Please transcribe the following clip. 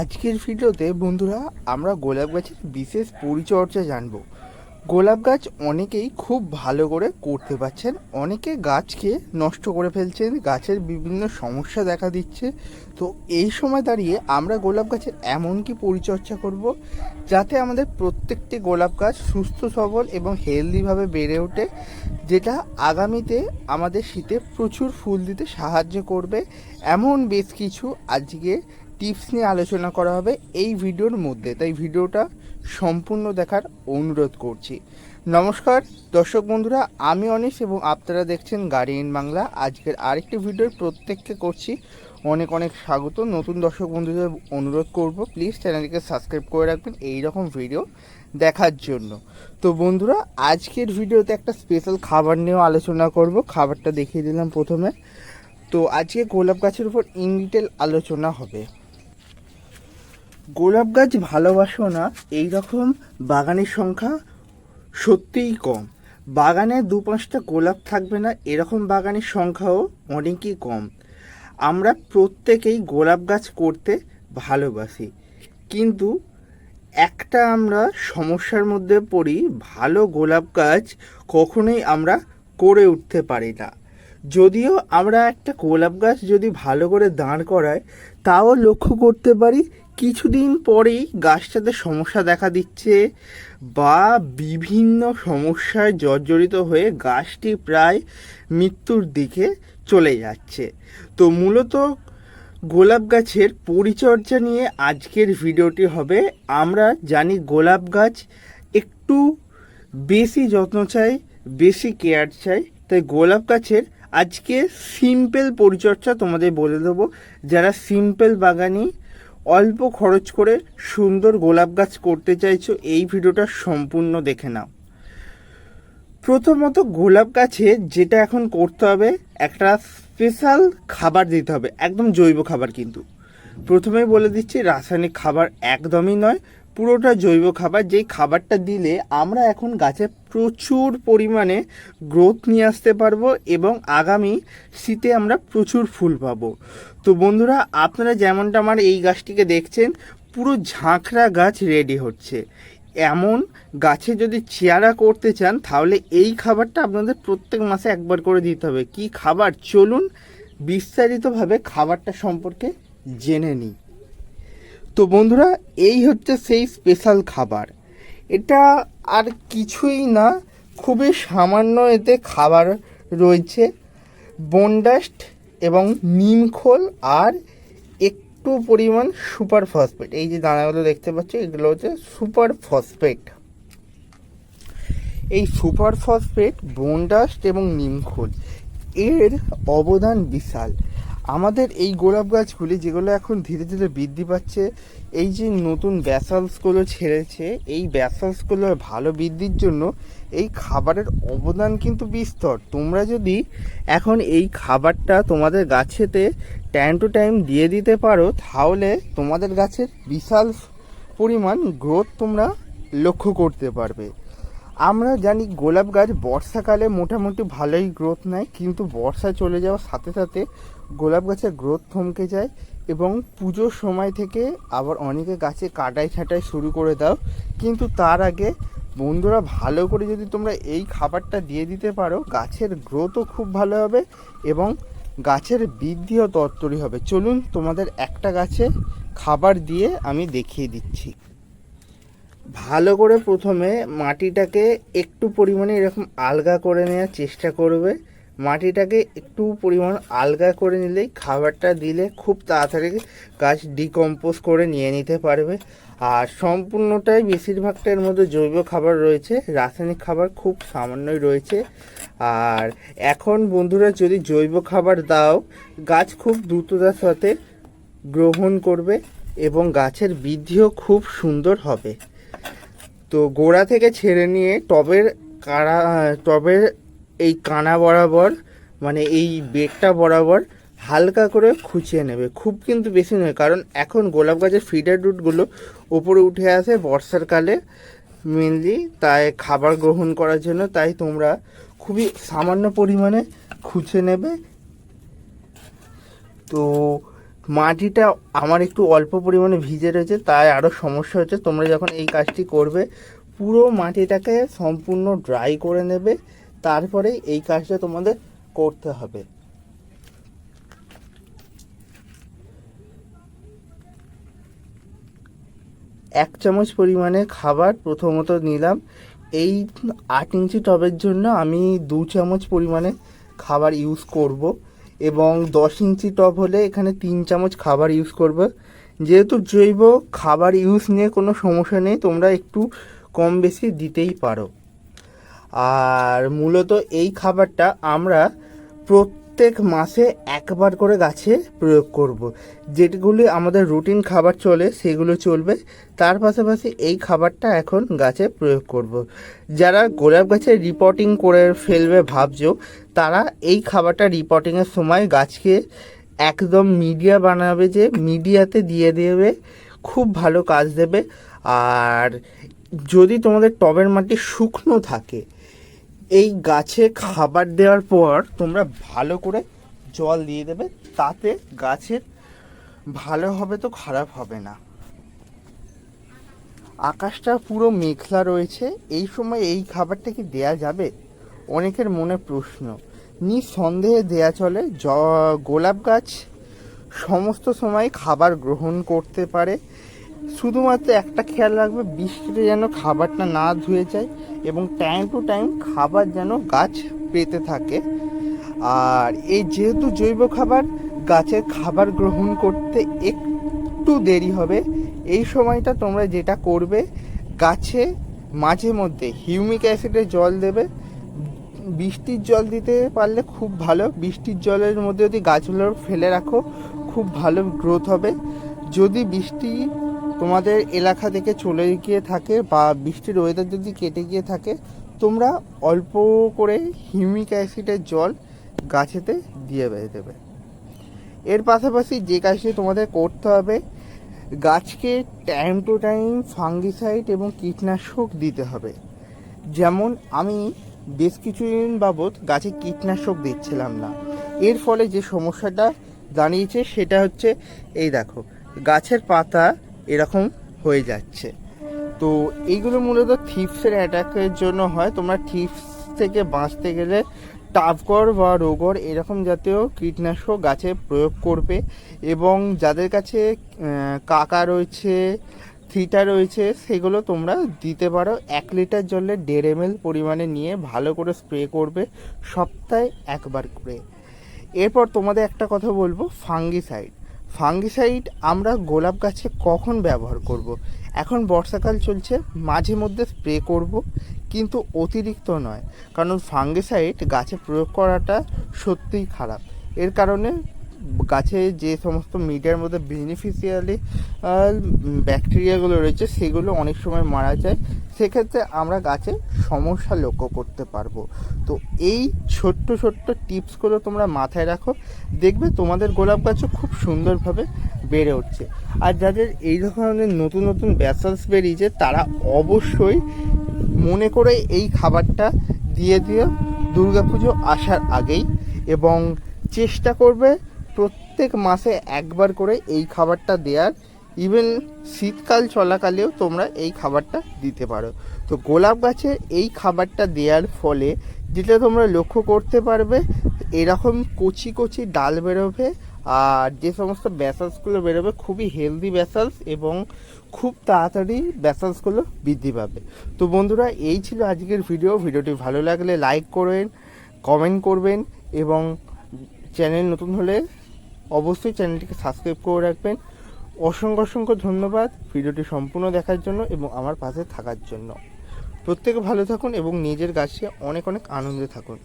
আজকের ভিডিওতে বন্ধুরা আমরা গোলাপ গাছের বিশেষ পরিচর্যা জানব। গোলাপ গাছ অনেকেই খুব ভালো করে করতে পারছেন, অনেকে গাছকে নষ্ট করে ফেলছেন, গাছের বিভিন্ন সমস্যা দেখা দিচ্ছে। তো এই সময় দাঁড়িয়ে আমরা গোলাপ গাছের এমন কি পরিচর্যা করব, যাতে আমাদের প্রত্যেকটি গোলাপ গাছ সুস্থ, সবল এবং হেলদিভাবে বেড়ে ওঠে, যেটা আগামীতে আমাদের শীতে প্রচুর ফুল দিতে সাহায্য করবে। এমন বেশ কিছু আজকে টিপস নিয়ে আলোচনা করা হবে এই ভিডিওর মধ্যে। তাই ভিডিওটা সম্পূর্ণ দেখার অনুরোধ করছি। নমস্কার, দর্শক বন্ধুরা, আমি অনিশ এবং আপনারা দেখছেন গাড়ি ইন বাংলা। আজকের আরেকটি ভিডিওর প্রত্যেককে করছি অনেক অনেক স্বাগত। নতুন দর্শক বন্ধুদের অনুরোধ করব প্লিজ চ্যানেলকে সাবস্ক্রাইব করে রাখবেন এই রকম ভিডিও দেখার জন্য। তো বন্ধুরা, আজকের ভিডিওতে একটা স্পেশাল খাবার নিয়েও আলোচনা করব। খাবারটা দেখিয়ে দিলাম প্রথমে। তো আজকে গোলাপ গাছের উপর ইন ডিটেল আলোচনা হবে। গোলাপ গাছ ভালোবাসো না এই রকম বাগানের সংখ্যা সত্যিই কম। বাগানে দু পাঁচটা গোলাপ থাকবে না, এরকম বাগানের সংখ্যাও অনেকই কম। আমরা প্রত্যেকেই গোলাপ গাছ করতে ভালোবাসি। কিন্তু একটা আমরা সমস্যার মধ্যে পড়ি, ভালো গোলাপ গাছ কখনোই আমরা করে উঠতে পারি না। যদিও আমরা একটা গোলাপ গাছ যদি ভালো করে দাঁড় করায় তাও লক্ষ্য করতে পারি কিছুদিন পরেই গাছটাতে সমস্যা দেখা দিচ্ছে বা বিভিন্ন সমস্যায় জর্জরিত হয়ে গাছটি প্রায় মৃত্যুর দিকে চলে যাচ্ছে। তো মূলত গোলাপ গাছের পরিচর্যা নিয়ে আজকের ভিডিওটি হবে। আমরা জানি গোলাপ গাছ একটু বেশি যত্ন চাই, বেশি কেয়ার চাই, তাই গোলাপ গাছের আজকে সিম্পল পরিচর্যা তোমাদের বলে দেবো। যারা সিম্পল বাগানি অল্প খরচ করে সুন্দর গোলাপ গাছ করতে চাইছো, এই ভিডিওটা সম্পূর্ণ দেখে নাও। প্রথমত গোলাপ গাছে যেটা এখন করতে হবে, একটা স্পেশাল খাবার দিতে হবে, একদম জৈব খাবার কিন্তু। প্রথমেই বলে দিচ্ছি, রাসায়নিক খাবার একদমই নয় পুরোটা জৈব খাবার, যেই খাবারটা দিলে আমরা এখন গাছে প্রচুর পরিমাণে গ্রোথ নিয়ে আসতে পারব এবং আগামী শীতে আমরা প্রচুর ফুল পাবো। তো বন্ধুরা, আপনারা যেমনটা আমার এই গাছটিকে দেখছেন, পুরো ঝাঁকড়া গাছ রেডি হচ্ছে। এমন গাছে যদি চেয়ারা করতে চান, তাহলে এই খাবারটা আপনাদের প্রত্যেক মাসে একবার করে দিতে হবে। কি খাবার? চলুন বিস্তারিতভাবে খাবারটা সম্পর্কে জেনে নিই। তো বন্ধুরা, এই হচ্ছে সেই স্পেশাল খাবার। এটা আর কিছুই না, খুবই সামান্য এতে খাবার রয়েছে। বনডাস্ট এবং নিমখোল আর একটু পরিমাণ সুপার ফসফেট এই যে দানাগুলো দেখতে পাচ্ছ, এগুলো হচ্ছে সুপার ফসফেট এই সুপার ফসফেট বনডাস্ট এবং নিমখোল এর অবদান বিশাল। আমাদের এই গোলাপ গাছগুলি যেগুলো এখন ধীরে ধীরে বৃদ্ধি পাচ্ছে, এই যে নতুন ব্যাসালসগুলো ছেড়েছে, এই ব্যাসালসগুলোর ভালো বৃদ্ধির জন্য এই খাবারের অবদান কিন্তু বিস্তর। তোমরা যদি এখন এই খাবারটা তোমাদের গাছেতে টাইম টু টাইম দিয়ে দিতে পারো, তাহলে তোমাদের গাছের বিশাল পরিমাণ গ্রোথ তোমরা লক্ষ্য করতে পারবে। আমরা জানি গোলাপ গাছ বর্ষাকালে মোটামুটি ভালোই গ্রোথ নেয়, কিন্তু বর্ষা চলে যাওয়ার সাথে সাথে গোলাপ গাছের গ্রোথ থমকে যায় এবং পুজোর সময় থেকে আবার অনেকে গাছে কাটাই ছাটাই শুরু করে দাও। কিন্তু তার আগে বন্ধুরা, ভালো করে যদি তোমরা এই খাবারটা দিয়ে দিতে পারো, গাছের গ্রোথও খুব ভালো হবে এবং গাছের বৃদ্ধিও তত্তরি হবে। চলুন তোমাদের একটা গাছে খাবার দিয়ে আমি দেখিয়ে দিচ্ছি। ভালো করে প্রথমে মাটিটাকে একটু পরিমাণে এরকম আলগা করে নেওয়ার চেষ্টা করবে। মাটিটাকে একটু পরিমাণ আলগা করে নিলেই খাবারটা দিলে খুব তাড়াতাড়ি গাছ ডিকম্পোজ করে নিয়ে নিতে পারবে। আর সম্পূর্ণটাই বেশিরভাগটা এর মধ্যে জৈব খাবার রয়েছে, রাসায়নিক খাবার খুব সামান্যই রয়েছে। আর এখন বন্ধুরা যদি জৈব খাবার দাও, গাছ খুব দ্রুততার সাথে গ্রহণ করবে এবং গাছের বৃদ্ধিও খুব সুন্দর হবে। তো গোড়া থেকে ছেড়ে নিয়ে টবের কাড়া, টবের এই কানা বরাবর মানে এই বেগটা বরাবর হালকা করে খুঁচিয়ে নেবে। খুব কিন্তু বেশি নয়, কারণ এখন গোলাপ গাছের ফিডার রুটগুলো উপরে উঠে আসে বর্ষার কালে। মেনলি তাই খাবার গ্রহণ করার জন্য তাই তোমরা খুবই সামান্য পরিমাণে খুঁচে নেবে। তো মাটিটা আমার একটু অল্প পরিমাণে ভিজে রয়েছে, তাই আরও সমস্যা হচ্ছে। তোমরা যখন এই কাজটি করবে, পুরো মাটিটাকে সম্পূর্ণ ড্রাই করে নেবে, তারপরে এই কাজটা তোমাদের করতে হবে। এক চামচ পরিমাণে খাবার প্রথমত নিলাম। এই আট ইঞ্চি টবের জন্য আমি দু চামচ পরিমাণে খাবার ইউজ করব। এবং দশ ইঞ্চি টপ হলে এখানে তিন চামচ খাবার ইউজ করবে। যেহেতু জৈব খাবার ইউজ নিয়ে কোনো সমস্যা নেই, তোমরা একটু কম বেশি দিতেই পারো। আর মূলত এই খাবারটা আমরা প্রত্যেক মাসে একবার করে গাছে প্রয়োগ করব। যেগুলি আমাদের রুটিন খাবার চলে, সেগুলো চলবে তার পাশাপাশি এই খাবারটা এখন গাছে প্রয়োগ করব। যারা গোলাপ গাছে রিপোর্টিং করে ফেলবে ভাবছ, তারা এই খাবারটা রিপোর্টিংয়ের সময় গাছকে একদম মিডিয়া বানাবে যে মিডিয়াতে দিয়ে দেবে, খুব ভালো কাজ দেবে আর যদি তোমাদের টবের মাটি শুকনো থাকে এই গাছে খাবার দেওয়ার পর তোমরা ভালো করে জল দিয়ে দেবে, তাতে গাছের ভালো হবে তো খারাপ হবে না। আকাশটা পুরো মেঘলা রয়েছে, এই সময় এই খাবারটা কি দেয়া যাবে? অনেকের মনে প্রশ্ন। নিঃসন্দেহে দেয়া চলে। জ, গোলাপ গাছ সমস্ত সময় খাবার গ্রহণ করতে পারে। শুধুমাত্র একটা খেয়াল রাখবে, বৃষ্টিতে যেন খাবারটা না ধুয়ে যায়। এবং টাইম টু টাইম খাবার যেন গাছ পেতে থাকে। আর এই যেহেতু জৈব খাবার গাছের খাবার গ্রহণ করতে একটু দেরি হবে। এই সময়টা তোমরা যেটা করবে, গাছে মাঝে মধ্যে হিউমিক অ্যাসিডের জল দেবে। বৃষ্টির জল দিতে পারলে খুব ভালো। বৃষ্টির জলের মধ্যে যদি গাছগুলো ফেলে রাখো, খুব ভালো গ্রোথ হবে। যদি বৃষ্টি তোমাদের এলাকা থেকে চলে গিয়ে থাকে বা বৃষ্টির ওয়েদার যদি কেটে গিয়ে থাকে, তোমরা অল্প করে হিউমিক অ্যাসিডের জল গাছেতে দিয়ে দেবে। এর পাশাপাশি যে কাজটি তোমাদের করতে হবে, গাছকে টাইম টু টাইম ফাঙ্গিসাইড এবং কীটনাশক দিতে হবে। যেমন আমি বেশ কিছুদিন বাবদ গাছে কীটনাশক দিচ্ছিলাম না। এর ফলে যে সমস্যাটা দাঁড়িয়েছে সেটা হচ্ছে, এই দেখো, গাছের পাতা এরকম হয়ে যাচ্ছে। তো এইগুলো মূলত থিপসের অ্যাটাকের জন্য হয়। তোমরা থিপস থেকে বাঁচতে গেলে টাফগর বা রোগর এরকম জাতীয় কীটনাশক গাছে প্রয়োগ করবে এবং যাদের কাছে কাকা রয়েছে, থিটা রয়েছে, সেগুলো তোমরা দিতে পারো। এক লিটার জলে দেড় এম পরিমাণে নিয়ে ভালো করে স্প্রে করবে সপ্তাহে একবার করে। এরপর তোমাদের একটা কথা বলব, ফাঙ্গিসাইড। ফাঙ্গিসাইড আমরা গোলাপ গাছে কখন ব্যবহার করব। এখন বর্ষাকাল চলছে, মাঝে মধ্যে স্প্রে করব, কিন্তু অতিরিক্ত নয় কারণ ফাঙ্গিসাইড গাছে প্রয়োগ করাটা সত্যিই খারাপ এর কারণে গাছে যে সমস্ত মিডিয়ার মধ্যে বেনিফিশিয়ালি ব্যাকটেরিয়াগুলো রয়েছে, সেগুলো অনেক সময় মারা যায়। সেক্ষেত্রে আমরা গাছে সমস্যা লক্ষ্য করতে পারব। তো এই ছোট্ট ছোট্ট টিপসগুলো তোমরা মাথায় রাখো। দেখবে তোমাদের গোলাপ গাছও খুব সুন্দরভাবে বেড়ে উঠছে। আর যাদের এই ধরনের নতুন নতুন ব্যাসালস বেরিয়েছে, তারা অবশ্যই মনে করে এই খাবারটা দিয়ে দিও। দুর্গাপুজো আসার আগেই। এবং চেষ্টা করবে প্রত্যেক মাসে একবার করে এই খাবারটা দেওয়ার ইভেন শীতকাল চলাকালেও তোমরা এই খাবারটা দিতে পারো। তো গোলাপ গাছে এই খাবারটা দেওয়ার ফলে যেটা তোমরা লক্ষ্য করতে পারবে, এরকম কচি কচি ডাল বেরোবে আর যে সমস্ত ব্যাসালসগুলো বেরোবে, খুবই হেলদি ব্যাসালস এবং খুব তাড়াতাড়ি ব্যাসালসগুলো বৃদ্ধি পাবে। তো বন্ধুরা, এই ছিল আজকের ভিডিও ভিডিওটি ভালো লাগলে লাইক করবেন কমেন্ট করবেন এবং চ্যানেল নতুন হলে অবশ্যই চ্যানেলটিকে সাবস্ক্রাইব করে রাখবেন। অসংখ্য অসংখ্য ধন্যবাদ ভিডিওটি সম্পূর্ণ দেখার জন্য এবং আমার পাশে থাকার জন্য। প্রত্যেকে ভালো থাকুন এবং নিজের গাছে অনেক অনেক আনন্দে থাকুন।